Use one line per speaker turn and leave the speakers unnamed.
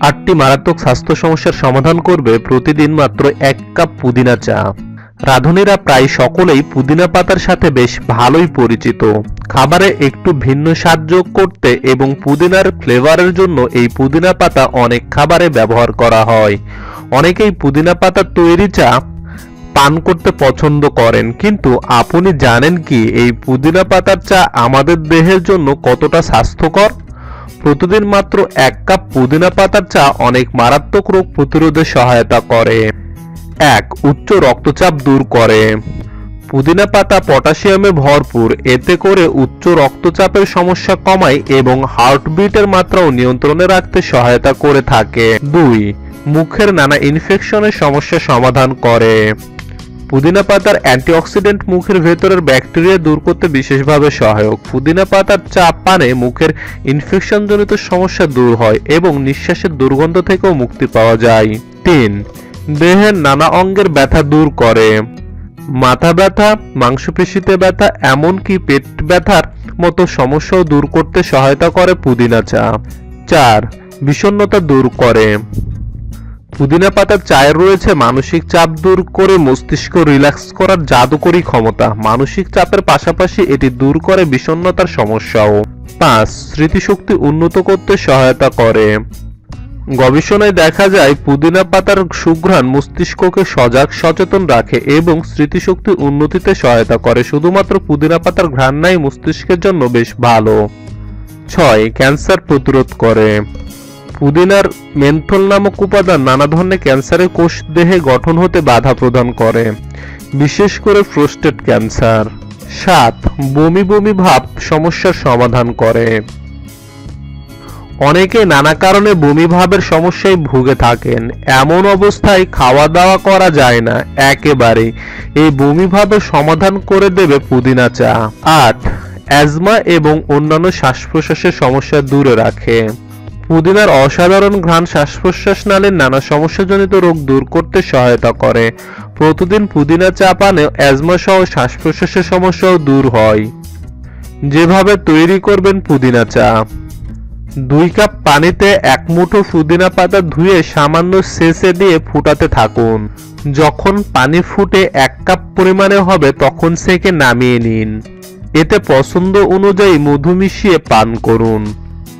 আটটি মারাত্মক স্বাস্থ্য সমস্যার সমাধান করবে প্রতিদিন মাত্র এক কাপ পুদিনা চা। রাঁধুনিরা প্রায় সকলেই পুদিনা পাতার সাথে বেশ ভালোই পরিচিত। খাবারে একটু ভিন্ন স্বাদ যোগ করতে এবং পুদিনার ফ্লেভারের জন্য এই পুদিনা পাতা অনেক খাবারে ব্যবহার করা হয়। অনেকেই পুদিনা পাতার তৈরি চা পান করতে পছন্দ করেন, কিন্তু আপনি জানেন কি এই পুদিনা পাতার চা আমাদের দেহের জন্য কতটা স্বাস্থ্যকর? প্রতিদিন মাত্র এক কাপ পুদিনা পাতার চা অনেক মারাত্মক রোগ প্রতিরোধে সহায়তা করে। এক, উচ্চ রক্তচাপ দূর করে। পুদিনা পাতা পটাশিয়ামে ভরপুর, এতে করে উচ্চ রক্তচাপের সমস্যা কমায় এবং হার্টবিটের মাত্রাও নিয়ন্ত্রণে রাখতে সহায়তা করে থাকে। দুই, মুখের নানা ইনফেকশনের সমস্যা সমাধান করে। পুদিনা পাতার অ্যান্টিঅক্সিডেন্ট মুখের ভেতরের ব্যাকটেরিয়া দূর করতে বিশেষভাবে সহায়ক। পুদিনা পাতার চা পানে মুখের ইনফেকশনজনিত সমস্যা দূর হয় এবং নিঃশ্বাসের দুর্গন্ধ থেকেও মুক্তি পাওয়া যায়। তিন, দেহের নানা অঙ্গের ব্যথা দূর করে। মাথা ব্যথা, মাংসপেশিতে ব্যথা, এমনকি পেট ব্যথার মতো সমস্যাও দূর করতে সহায়তা করে পুদিনা চা। চার, বিষণ্ণতা দূর করে। পুদিনা পাতার চায়ে রয়েছে মানসিক চাপ দূর করে মস্তিষ্ক রিল্যাক্স করার জাদুকরী ক্ষমতা। মানসিক চাপের পাশাপাশি এটি দূর করে বিষণ্ণতার সমস্যাও। পাঁচ, স্মৃতিশক্তি উন্নত করতে সহায়তা করে। গবেষণায় দেখা যায়, পুদিনা পাতার সুঘ্রাণ মস্তিষ্ককে সজাগ, সচেতন রাখে এবং স্মৃতিশক্তি উন্নতিতে সহায়তা করে। শুধুমাত্র পুদিনা পাতার ঘ্রাণ নাই, মস্তিষ্কের জন্য বেশ ভালো। ছয়, ক্যান্সার প্রতিরোধ করে। পুদিনার মেন্থল নামক উপাদান নানা ধরনের ক্যান্সারের কোষ দেহে গঠন হতে বাধা প্রদান করে, বিশেষ করে প্রোস্টেট ক্যান্সার। সাত, বমি বমি ভাব সমস্যার সমাধান করে। অনেকে নানা কারণে বমি ভাবের সমস্যায় ভুগে থাকেন। এমন অবস্থায় খাওয়া দাওয়া করা যায় না, একেবারে। এই বমি ভাবের সমাধান করে দেবে পুদিনা চা। আট, অ্যাজমা এবং অন্যান্য শ্বাস প্রশ্বাসের সমস্যা দূরে রাখে। পুদিনার অসাধারণ ঘ্রাণ শ্বাস প্রশ্বাস নালীর নানা সমস্যাজনিত রোগ দূর করতে সহায়তা করে। প্রতিদিন পুদিনা চা পানে অ্যাজমা সহ শ্বাস প্রশ্বাসের সমস্যাও দূর হয়। যেভাবে তৈরি করবেন পুদিনা চা। দুই কাপ পানিতে এক মুঠো পুদিনা পাতা ধুয়ে সামান্য সেচে দিয়ে ফুটাতে থাকুন। যখন পানি ফুটে এক কাপ পরিমাণে হবে, তখন সেকে নামিয়ে নিন। এতে পছন্দ অনুযায়ী মধু মিশিয়ে পান করুন।